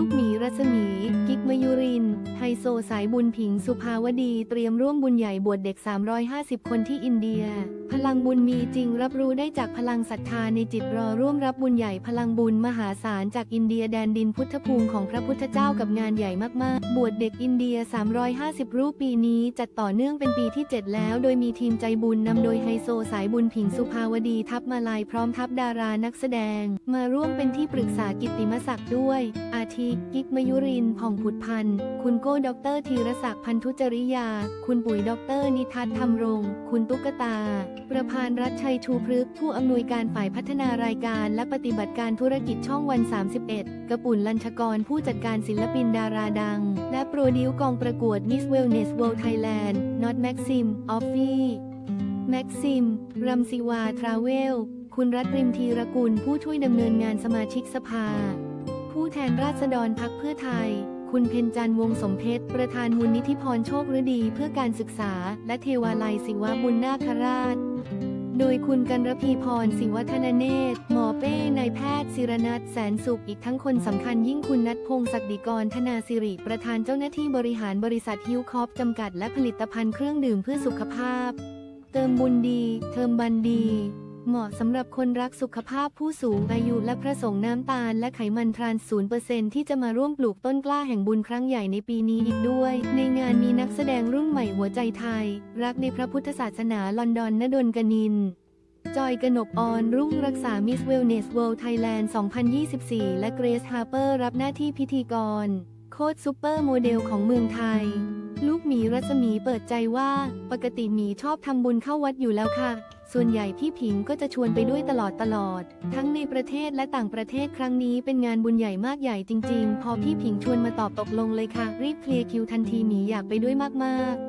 ลูกหมีรัศมี กิกมยุริน ไฮโซสายบุญผิงสุภาวดี เตรียมร่วมบุญใหญ่บวชเด็ก 350 คนที่อินเดีย พลังบุญมีจริงรับรู้ได้จากพลังศรัทธาในจิตรอร่วมรับบุญใหญ่พลังบุญมหาศาลจากอินเดียแดนดินพุทธภูมิของพระพุทธเจ้ากับงานใหญ่มากๆ บวชเด็กอินเดีย 350 รูปปีนี้จัดต่อเนื่องเป็นปีที่ 7 แล้ว โดยมีทีมใจบุญนำโดยไฮโซสายบุญผิงสุภาวดีทัพมาลายพร้อมทัพดารานักแสดง มาร่วมเป็นที่ปรึกษากิตติมศักดิ์ด้วย อาทิกิกมยุรินผ่องผุดพันธ์ คุณโก้ดอกเตอรธีรศักดิ์พันธุจริยา คุณปุ๋ยดอกเตอรนิทัศน์ธรรมรง คุณตุ๊กตา ประพานรัฐชัยชูพฤกษ์ผู้อำนวยการฝ่ายพัฒนารายการและปฏิบัติการธุรกิจช่องวัน 31 กระปุ่นลัญชกรผู้จัดการศิลปินดาราดัง และโปรดิวกองประกวด Miss Wellness World Thailand Not Maxim o f f i แม็กซิม รัมซิวา ทราเวล คุณรัตริมธีรกุล ผู้ช่วยดำเนินงานสมาชิกสภา ผู้แทนราษฎรพักเพื่อไทย คุณเพนจันทร์วงศ์สมเพชร ประธานมูลนิธิพรโชคฤดีเพื่อการศึกษา และเทวาลัยศิวบุญนาคราช โดยคุณกันรพีพรศิวัฒนเนตร หมอเป้ นายแพทย์ศิรนัทแสนสุข อีกทั้งคนสำคัญยิ่งคุณนัทพงศ์ศักดิกร ธนาสิริ ประธานเจ้าหน้าที่บริหารบริษัทฮิวคอปจำกัด และผลิตภัณฑ์เครื่องดื่มเพื่อสุขภาพ เติมบุญดี เติมบันดี เหมาะสำหรับคนรักสุขภาพผู้สูงอายุและพระสงฆ์น้ำตาลและไขมันทรานศูนย์เปอร์เซนที่จะมาร่วมปลูกต้นกล้าแห่งบุญครั้งใหญ่ในปีนี้อีกด้วย ในงานมีนักแสดงรุ่นใหม่หัวใจไทย รักในพระพุทธศาสนาลอนดอนนดลกนินจอยกนกออน รุ่งรักษา Miss Wellness World Thailand 2024 และเกรซฮาร์เปอร์รับหน้าที่พิธีกร โค้ดซูเปอร์โมเดลของเมืองไทย ลูกหมีรัศมีเปิดใจว่า ปกติหมีชอบทำบุญเข้าวัดอยู่แล้วค่ะ ส่วนใหญ่พี่ผิงก็จะชวนไปด้วยตลอดตลอด ทั้งในประเทศและต่างประเทศครั้งนี้เป็นงานบุญใหญ่มากใหญ่จริง ๆ พอพี่ผิงชวนมาตอบตกลงเลยค่ะ รีบเคลียร์คิวทันทีหมีอยากไปด้วยมากๆ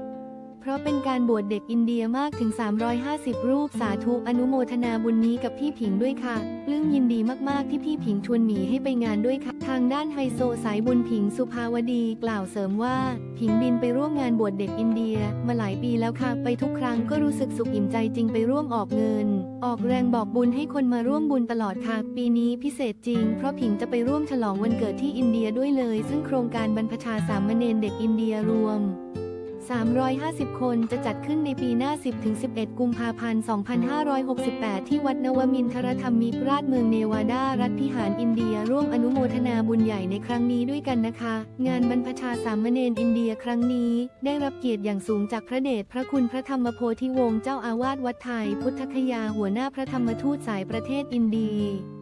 เพราะเป็นการบวชเด็กอินเดียมากถึง 350 รูปสาธุอนุโมทนาบุญนี้กับพี่ผิงด้วยค่ะปลื้มยินดีมากๆที่พี่ผิงชวนหมีให้ไปงานด้วยค่ะ ทางด้านไฮโซสายบุญผิงสุภาวดีกล่าวเสริมว่า ผิงบินไปร่วมงานบวชเด็กอินเดีย มาหลายปีแล้วค่ะ ไปทุกครั้งก็รู้สึกสุขอิ่มใจจริงไปร่วมออกเงิน ออกแรงบอกบุญให้คนมาร่วมบุญตลอดค่ะ ปีนี้พิเศษจริง เพราะผิงจะไปร่วมฉลองวันเกิดที่อินเดียด้วยเลย ซึ่งโครงการบรรพชาสามเณรเด็กอินเดียรวม 350 คนจะจัดขึ้นในปีหน้า 10-11 กุมภาพันธ์ 2568 ที่วัดนวมินทรธรรมิกราชเมืองเนวาดา รัฐพิหารอินเดีย ร่วมอนุโมทนาบุญใหญ่ในครั้งนี้ด้วยกันนะคะ งานบรรพชาสามเณรอินเดียครั้งนี้ ได้รับเกียรติอย่างสูงจากพระเดชพระคุณพระธรรมโพธิวงศ์เจ้าอาวาสวัดไทย พุทธคยาหัวหน้าพระธรรมทูตสายประเทศอินเดีย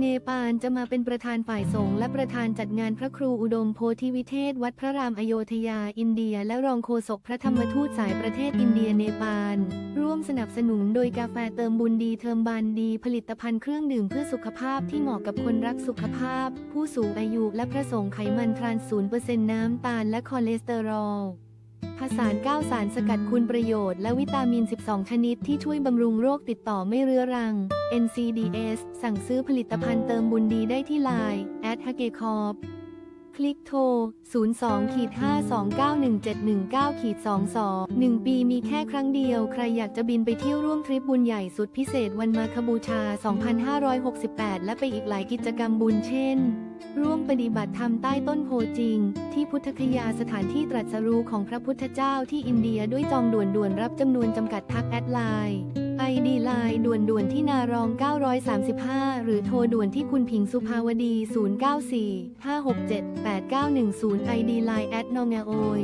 เนปาลจะมาเป็นประธานฝ่ายสงฆ์และประธานจัดงานพระครูอุดมโพธิวิเทศ วัดพระรามอโยธยาอินเดีย และรองโฆษกพระธรรมทูตสายประเทศอินเดียเนปาล ร่วมสนับสนุนโดยกาแฟเติมบุญดีเทอมบานดี ผลิตภัณฑ์เครื่องดื่มเพื่อสุขภาพที่เหมาะกับคนรักสุขภาพ ผู้สูงอายุและพระสงฆ์ไขมันทรานศูนย์เปอร์เซ็นต์น้ำตาลและคอเลสเตอรอล ผสาน9สารสกัดคุณประโยชน์และวิตามิน 12 ชนิดที่ช่วยบำรุงโรคติดต่อไม่เรื้อรัง NCDS สั่งซื้อผลิตภัณฑ์เติมบุญดีได้ที่ไลน์ at h a g e c o r p คลิกโทร 02-5291719-22 1 ปีมีแค่ครั้งเดียว ใครอยากจะบินไปเที่ยวร่วมทริปบุญใหญ่สุดพิเศษวันมาคบูชา 2568 และไปอีกหลายกิจกรรมบุญเช่น ร่วมปฏิบัติธรรมใต้ต้นโพจริง ที่พุทธคยาสถานที่ตรัสรู้ของพระพุทธเจ้าที่อินเดียด้วยจองด่วนด่วนๆรับจำนวนจำกัดทักแอดไลน์ ไอดีไลน์ด่วนด่วนที่นารอง 935 หรือโทรด่วนที่คุณผิงสุภาวดี 094 567 8910 ไอดีไลน์แอดนองาโอย